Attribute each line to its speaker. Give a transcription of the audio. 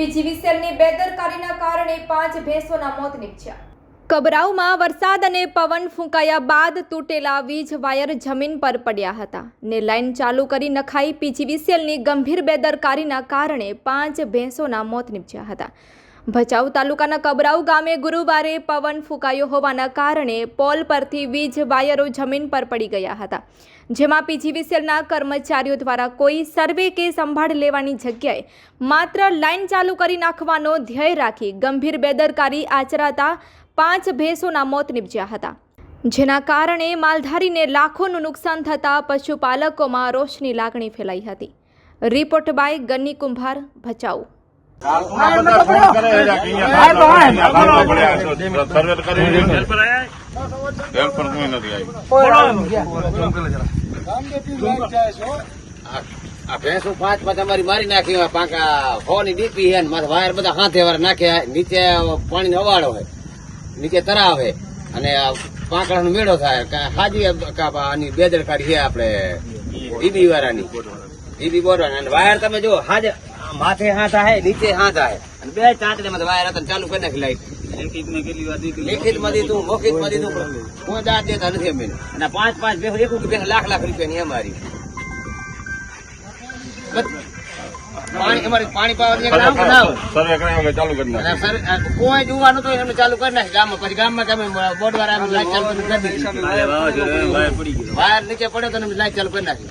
Speaker 1: પીજીવીસીએલની બેદરકારીના કારણે પાંચ ભેંસોના મોત નીપજ્યા. કબરાઉમાં વરસાદ અને પવન ફૂંકાયા બાદ તૂટેલા વીજ વાયર જમીન પર પડ્યા હતા. ને લાઇન ચાલુ કરી નખાઈ પીજીવીસીએલની ગંભીર બેદરકારીના કારણે પાંચ ભેંસોના મોત નીપજ્યા હતા. ભચાઉ તાલુકાના કબરાઉ ગામે ગુરુવારે પવન ફૂંકાયો હોવાના કારણે પોલ પરથી વીજ વાયરો જમીન પર પડી ગયા હતા. જેમાં પીજીવીસીએલના કર્મચારીઓ દ્વારા કોઈ સર્વે કે સંભાળ લેવાની જગ્યાએ માત્ર લાઈન ચાલુ કરી નાખવાનો ધ્યેય રાખી ગંભીર બેદરકારી આચરાતા પાંચ ભેંસોના મોત નીપજ્યા હતા. જેના કારણે માલધારીને લાખોનું નુકસાન થતાં પશુપાલકોમાં રોષની લાગણી ફેલાઈ હતી. રિપોર્ટ બાય ગન્ની કુંભાર, ભચાઉ.
Speaker 2: ભેંસો પાંચ પાંચ અમારી મારી નાખી હોય પાંકા હો ની ડીપી હે ને માથે વાયર બધા હાથે વાર નાખ્યા નીચે પાણી નો અવાડો હોય. નીચે તરાવ હે અને પાંકડા નો મેળો થાય. કા- હાજી કા- આની બેદરકારી છે આપડે ઈબી વાળાની. ઈબી બોરવાની અને વાયર તમે જો હાજર માથે હાથ આવે નીચે હાથ હે અને બે ચાંચડે માં વાયર હતા ચાલુ કરી નાખી લાઈટ લેખિતમાં દીધું? મૌખિકમાં દીધું કોઈ દાંત દેતા નથી અમે અને પાંચ પાંચ બે એક બે લાખ લાખ રૂપિયા ની અમારી પાણી અમારે પાણી પાવાની
Speaker 3: ચાલુ કરી નાખે
Speaker 2: કોઈ જોવાનું તો એમને ચાલુ કરી નાખે. ગામમાં પછી ગામમાં તમે બોર્ડ વાળા એમ લાઈટ ચાલુ કરી દીધી. વાયર નીચે પડે તો લાઈટ ચાલુ કરી નાખી.